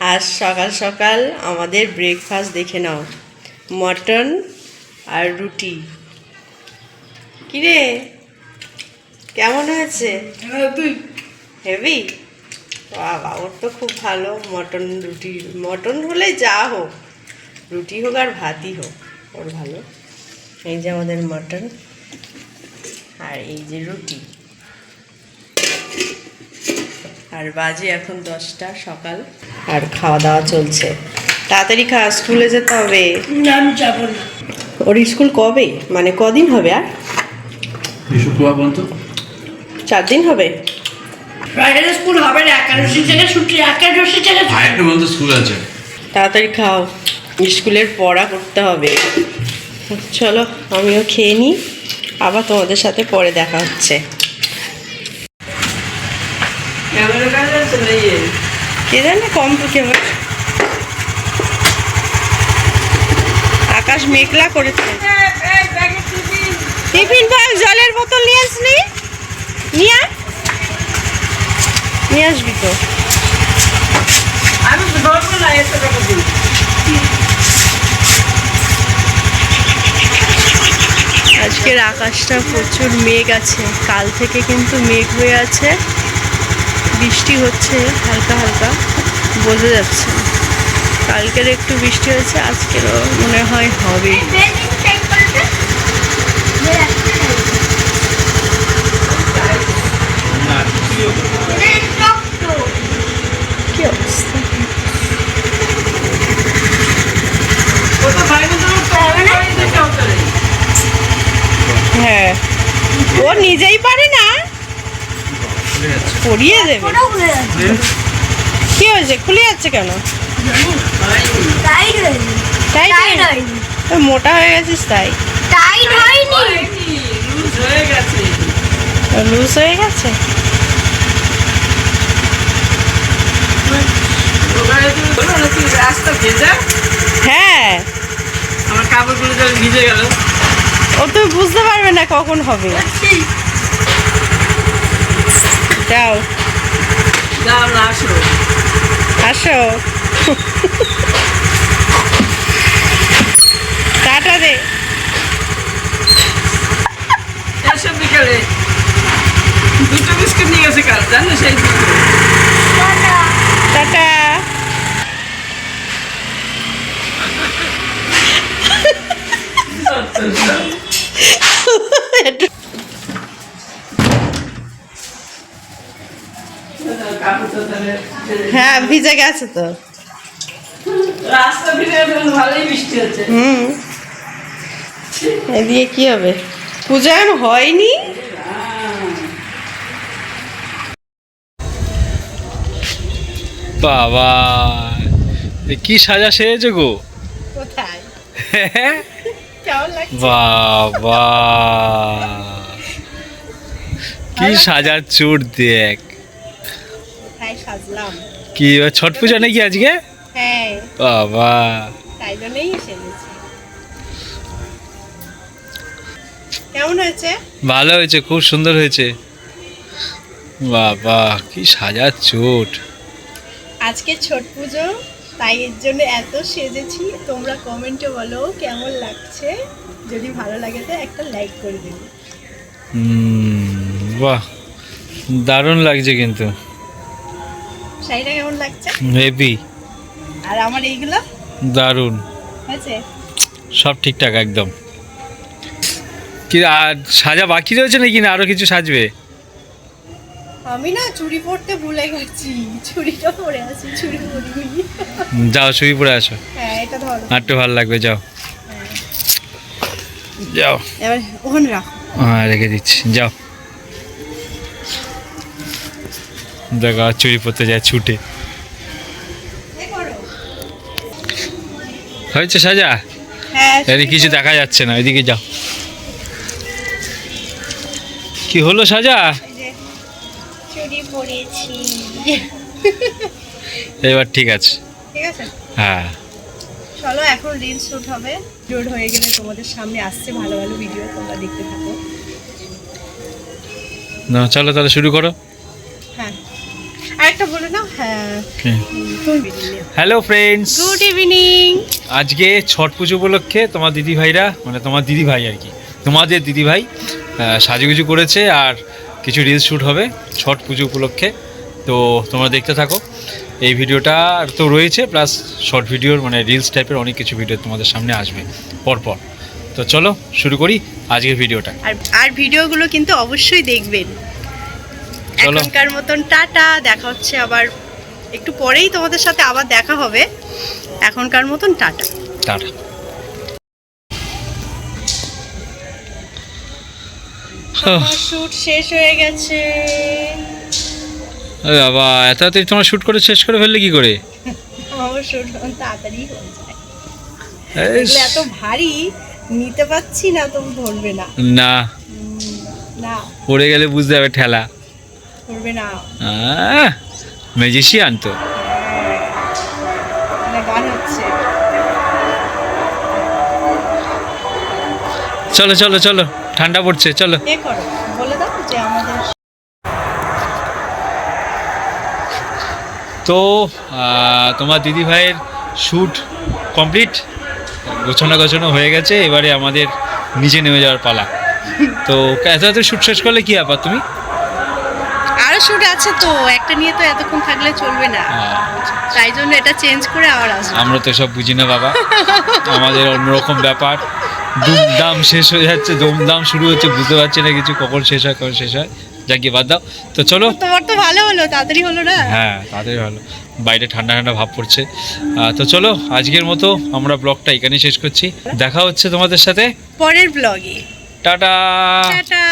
আজ সকাল সকাল আমাদের ব্রেকফাস্ট দেখে নাও। মটন আর রুটি। কিরে? কেমন হয়েছে? তুই? হেভি? বাবা ওর তো খুব ভালো। মটন রুটি মটন হলে যা হোক। রুটি হোক আর ভাতই হোক ওর ভালো। এই যে আমাদের মটন আর এই যে রুটি। আর বাজে এখন দশটা সকাল। আর খাওয়া দাওয়া চলছে। তাড়াতাড়ি খা স্কুলে যেতে হবে। না আমি যাব না। ওর স্কুল কবে? মানে কদিন হবে আর? শুক্রবার পর্যন্ত চার দিন হবে? ফ্রাইডে স্কুল হবে না একাদশী থেকে ছুটি একাদশী থেকে। আরেকটা পর্যন্ত স্কুল আছে। তাড়াতাড়ি খাও। স্কুলের পড়া করতে হবে। চলো আমিও খেয়ে নিই। আবার তোমাদের সাথে পরে দেখা হচ্ছে। কে জানে কম ক্যামেরা আকাশ মেঘলা করেছে। টিফিন বক্স জলের বোতল নিয়ে আসনি নিয়ে। নিয়ে আসবি তো। আমি ধরবো না এত টাকা আজকের আকাশটা প্রচুর মেঘ আছে। কাল থেকে কিন্তু মেঘ হয়ে আছে। বৃষ্টি হচ্ছে, হালকা হালকা বোঝা যাচ্ছে। কালকের একটু বৃষ্টি হয়েছে, আজকেরও মনে হয় হবে হ্যাঁ। ও নিজেই পারে না পড়িয়ে দেবে কি হয়েছে? খুলে যাচ্ছে কেন? মোটা হয়ে গেছিস তাই? লুজ হয়ে গেছে। লুজ হয়ে গেছে? তুমি হ্যাঁ। আমার কাপড়গুলো জল ভিজে গেল। ও তো বুঝতে পারবে না কখন হবে। যাও যাও না আসো। আসো। টাটা দে। এসব বিকালে। দুটো বিস্কুট নিয়ে গেছে কাল জানো সেই দুটো। টাটা। হ্যাঁ ভিজে গেছে তো। রাস্তা ভিজে ভালোই বৃষ্টি হচ্ছে। হুম। এদিকে কি হবে? পূজা এখন হয়নি। বাবা এ কি সাজা সেরেছে গো? কোথায়? বাবা। কি সাজার চোট দেখ। কোথায় সাজলাম। কি ছট পূজা নাকি আজকে? হ্যাঁ। বাবা। তাই জন্যই সেজেছি। কেমন হয়েছে? ভালো হয়েছে খুব সুন্দর হয়েছে। বাবা কি সাজার চোট। আজকে ছট পুজো তাই এর জন্য এত সেজেছি। তোমরা কমেন্টে বলো কেমন লাগছে। যদি ভালো লাগে তো একটা লাইক করে দেবে হুম, বাহ দারুণ লাগছে কিন্তু। শাড়িটা কেমন লাগছে? হেভি। আর আমার এইগুলো? দারুণ। হয়েছে? সব ঠিকঠাক একদম। কি আর সাজা বাকি রয়েছে নাকি না আরও কিছু সাজবে? আমি না চুড়ি পরতে ভুলে গেছি। চুড়িটা পরে আছি চুড়ি পরিনি যাও শুয়ে পড়ে আসো। হ্যাঁ এটা ধরো। ভালো লাগবে যাও। যাও। এবার ওখানে রাখো। হ্যাঁ রেখে দিচ্ছি যাও। দেখো চুরি পড়তে যায় ছুটে। হয়েছে সাজা? হ্যাঁ এদিকে কিছু দেখা যাচ্ছে না এদিকে যাও। কি হলো সাজা? এবার ঠিক আছে। ঠিক আছে? হ্যাঁ। চলো এখন রিল শুট হবে। হয়ে গেলে তোমাদের সামনে আসছে ভালো ভালো ভিডিও তোমরা দেখতে থাকো। না চলো তাহলে শুরু করো। একটা বলে নাও হ্যাঁ। হ্যালো ফ্রেন্ডস গুড ইভিনিং আজকে ছট পুজো উপলক্ষে তোমার দিদি ভাইরা মানে তোমার দিদি ভাই আর কি তোমাদের দিদি ভাই সাজুগুজু করেছে আর কিছু রিলস শ্যুট হবে ছট পুজো উপলক্ষে। তো তোমরা দেখতে থাকো। এই ভিডিওটা তো রয়েছে প্লাস শর্ট ভিডিওর মানে রিলস টাইপের অনেক কিছু ভিডিও তোমাদের সামনে আসবে পরপর। তো চলো শুরু করি আজকের ভিডিওটা আর আর ভিডিওগুলো কিন্তু অবশ্যই দেখবেন। এখনকার মতন টাটা দেখা হচ্ছে আবার একটু পরেই তোমাদের সাথে আবার দেখা হবে। এখনকার মতন টাটা। টাটা। শুট শেষ হয়ে গেছে। আরে বাবা এত তাড়াতাড়ি তোমার শ্যুট করে শেষ করে ফেললে কি করে? আমার শুট তাড়াতাড়ি হয়ে যায়। এত ভারী নিতে পারছি না তুমি ধরবে না। না। না। পড়ে গেলে বুঝতে হবে ঠেলা। ধরবে না। ম্যাজিশিয়ান তো। গান হচ্ছে। চলো চলো চলো ঠান্ডা পড়ছে চলো। তো আহ, তোমার দিদি ভাইয়ের শ্যুট কমপ্লিট? গোছানো গোছানো হয়ে গেছে এবারে আমাদের নিচে নেমে যাওয়ার পালা। তো এত এত শ্যুট শেষ করলে কি ব্যাপার তুমি? শুট আছে তো একটা নিয়ে তো এতক্ষণ থাকলে চলবে না। আচ্ছা, তাই জন্য এটা চেঞ্জ করে আবার আসব। আমরা তো সব বুঝি না বাবা। আমাদের অন্যরকম ব্যাপার। দুমদাম শেষ হয়ে যাচ্ছে দুমদাম শুরু হচ্ছে বুঝতে পারছি না কিছু কখন শেষ হয় কখন শেষ হয়। যাকে বাদ দাও। তো চলো। তোমার তো ভালো হলো তাড়াতাড়ি হলো না? হ্যাঁ তাড়াতাড়ি ভালো বাইরে ঠান্ডা ঠান্ডা ভাব পড়ছে। তো চলো আজকের মতো আমরা ব্লগটা এখানেই শেষ করছি। দেখা হচ্ছে তোমাদের সাথে। পরের ব্লগে টাটা! টাটা!